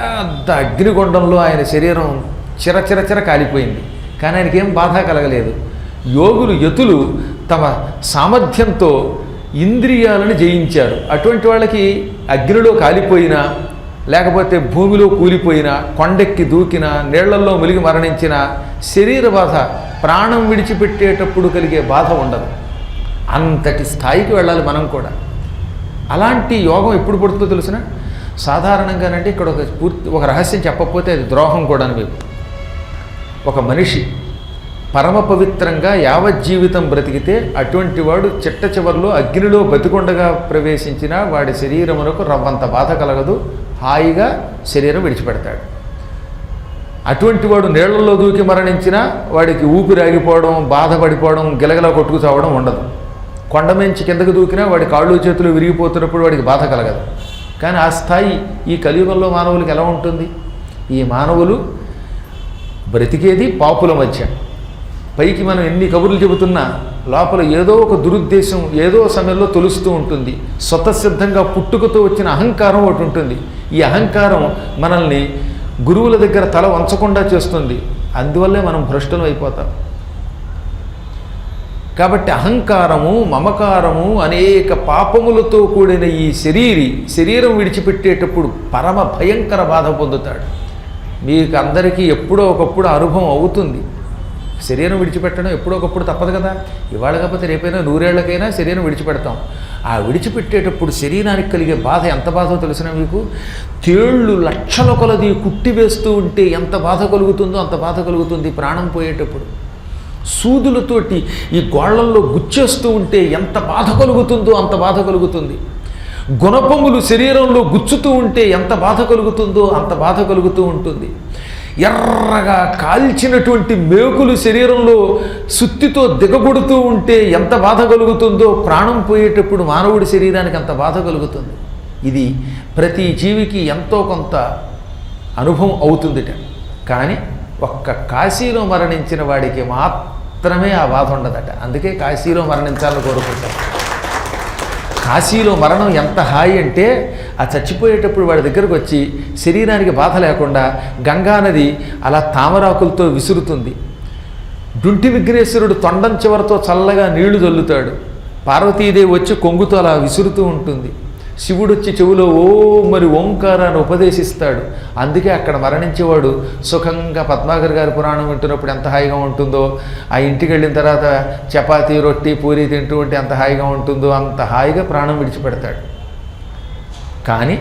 పెద్ద అగ్నిగుండంలో ఆయన శరీరం చిరచిరచిర కాలిపోయింది. కానీ ఆయనకి ఏం బాధ కలగలేదు. యోగులు యతులు తమ సామర్థ్యంతో ఇంద్రియాలను జయించారు. అటువంటి వాళ్ళకి అగ్నిలో కాలిపోయినా లేకపోతే భూమిలో కూలిపోయినా కొండెక్కి దూకినా నీళ్ళలో ములిగి మరణించిన శరీర బాధ ప్రాణం విడిచిపెట్టేటప్పుడు కలిగే బాధ ఉండదు. అంతటి స్థాయికి వెళ్ళాలి మనం కూడా. అలాంటి యోగం ఎప్పుడు పడుతుందో తెలిసిన? సాధారణంగానంటే ఇక్కడ ఒక పూర్తి ఒక రహస్యం చెప్పకపోతే అది ద్రోహం కూడా మీకు. ఒక మనిషి పరమ పవిత్రంగా యావజ్జీవితం బ్రతికితే అటువంటి వాడు చిట్ట చివరిలో అగ్నిలో బతికొండగా ప్రవేశించిన వాడి శరీరమునకు రవ్వంత బాధ కలగదు హాయిగా శరీరం విడిచిపెడతాడు. అటువంటి వాడు నీళ్ళలో దూకి మరణించినా వాడికి ఊపిరి ఆగిపోవడం బాధపడిపోవడం గిలగల కొట్టుకు చావడం ఉండదు. కొండ మించి కిందకు దూకినా వాడి కాళ్ళు చేతులు విరిగిపోతున్నప్పుడు వాడికి బాధ కలగదు. కానీ ఆ స్థాయి ఈ కలియుగంలో మానవులకి ఎలా ఉంటుంది? ఈ మానవులు బ్రతికేది పాపుల మధ్య. పైకి మనం ఎన్ని కబుర్లు చెబుతున్నా లోపల ఏదో ఒక దురుద్దేశం ఏదో సమయంలో తొలుస్తూ ఉంటుంది. స్వతసిద్ధంగా పుట్టుకతో వచ్చిన అహంకారం ఒకటి ఉంటుంది. ఈ అహంకారం మనల్ని గురువుల దగ్గర తల వంచకుండా చేస్తుంది. అందువల్లే మనం భ్రష్టులం అయిపోతాం. కాబట్టి అహంకారము మమకారము అనేక పాపములతో కూడిన ఈ శరీరి శరీరం విడిచిపెట్టేటప్పుడు పరమ భయంకర బాధ పొందుతాడు. మీకు అందరికీ ఎప్పుడో ఒకప్పుడు అనుభవం అవుతుంది. శరీరం విడిచిపెట్టడం ఎప్పుడో ఒకప్పుడు తప్పదు కదా. ఇవాళ కాకపోతే రేపైనా నూరేళ్ళకైనా శరీరం విడిచిపెడతాం. ఆ విడిచిపెట్టేటప్పుడు శరీరానికి కలిగే బాధ ఎంత బాధో తెలిసిన మీకు? తేళ్ళు లక్షల కొలది కుట్టి వేస్తూ ఉంటే ఎంత బాధ కలుగుతుందో అంత బాధ కలుగుతుంది ప్రాణం పోయేటప్పుడు. సూదులతోటి ఈ గోళ్ళల్లో గుచ్చేస్తూ ఉంటే ఎంత బాధ కలుగుతుందో అంత బాధ కలుగుతుంది. గుణపములు శరీరంలో గుచ్చుతూ ఉంటే ఎంత బాధ కలుగుతుందో అంత బాధ కలుగుతూ ఉంటుంది. ఎర్రగా కాల్చినటువంటి మేకులు శరీరంలో సుత్తితో దిగబడుతూ ఉంటే ఎంత బాధ కలుగుతుందో ప్రాణం పోయేటప్పుడు మానవుడి శరీరానికి అంత బాధ కలుగుతుంది. ఇది ప్రతి జీవికి ఎంతో కొంత అనుభవం అవుతుందిట. కానీ ఒక్క కాశీలో మరణించిన వాడికి మాత్రమే ఆ బాధ ఉండదట. అందుకే కాశీలో మరణించాలని కోరుకుంటాం. కాశీలో మరణం ఎంత హాయి అంటే ఆ చచ్చిపోయేటప్పుడు వాడి దగ్గరకు వచ్చి శరీరానికి బాధ లేకుండా గంగానది అలా తామరాకులతో విసురుతుంది. డుంటి విఘ్నేశ్వరుడు తొండం చివరతో చల్లగా నీళ్ళు చల్లుతాడు పార్వతీదేవి వచ్చి కొంగుతో అలా విసురుతూ ఉంటుంది. శివుడు వచ్చి చెవిలో ఓ మరి ఓంకారాన్ని ఉపదేశిస్తాడు. అందుకే అక్కడ మరణించేవాడు సుఖంగా పద్మాకర్ గారి పురాణం వింటున్నప్పుడు ఎంత హాయిగా ఉంటుందో ఆ ఇంటికి వెళ్ళిన తర్వాత చపాతీ రొట్టి పూరి తింటూ ఉంటే ఎంత హాయిగా ఉంటుందో అంత హాయిగా ప్రాణం విడిచిపెడతాడు. కానీ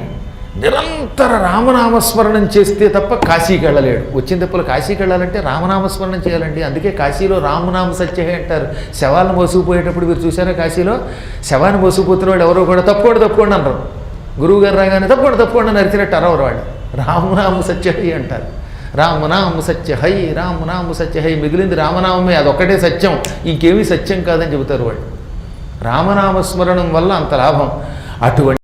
నిరంతర రామనామస్మరణం చేస్తే తప్ప కాశీకి వెళ్ళలేడు. వచ్చిన తప్పులు కాశీకి వెళ్ళాలంటే రామనామస్మరణం చేయాలండి. అందుకే కాశీలో రామనామ సత్యహే అంటారు. శవాలను మోసుకుపోయేటప్పుడు మీరు చూసారా కాశీలో? శవాన్ని మోసుకుపోతున్న వాడు ఎవరో కూడా తప్పుకోండి తప్పుకోండి అన్నారు గురువు గారు రాగానే తప్పుకోండి తప్పుకోండి అని అరిచినట్టు అరవరు వాడు రామనామ సత్యహై అంటారు. రామనామ సత్య హై రామనామ సత్య హై మిగిలింది రామనామమే. అదొక్కటే సత్యం. ఇంకేమీ సత్యం కాదని చెబుతారు వాళ్ళు. రామనామస్మరణం వల్ల అంత లాభం. అటువంటి